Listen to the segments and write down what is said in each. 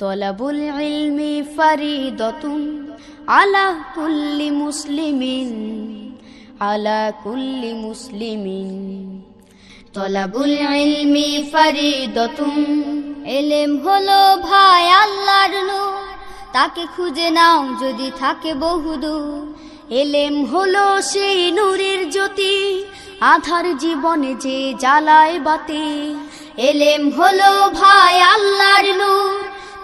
তলাবুল ইলমি ফারিদতুন আলা কুল্লি মুসলিমিন, আলা কুল্লি মুসলিমিন। তলাবুল ইলমি ফারিদতুন, এলেম হলো ভাই আল্লাহর নূর, তাকে খুঁজে নাও যদি থাকে বহুদূর এলেম হলো সেই নূরের জ্যোতি, আধার জীবনে যে জ্বালায় বাতি। এলেম হলো ভাই আল্লাহর নূর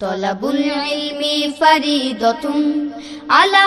তলাবুল ইলমি ফরিদতুন আলা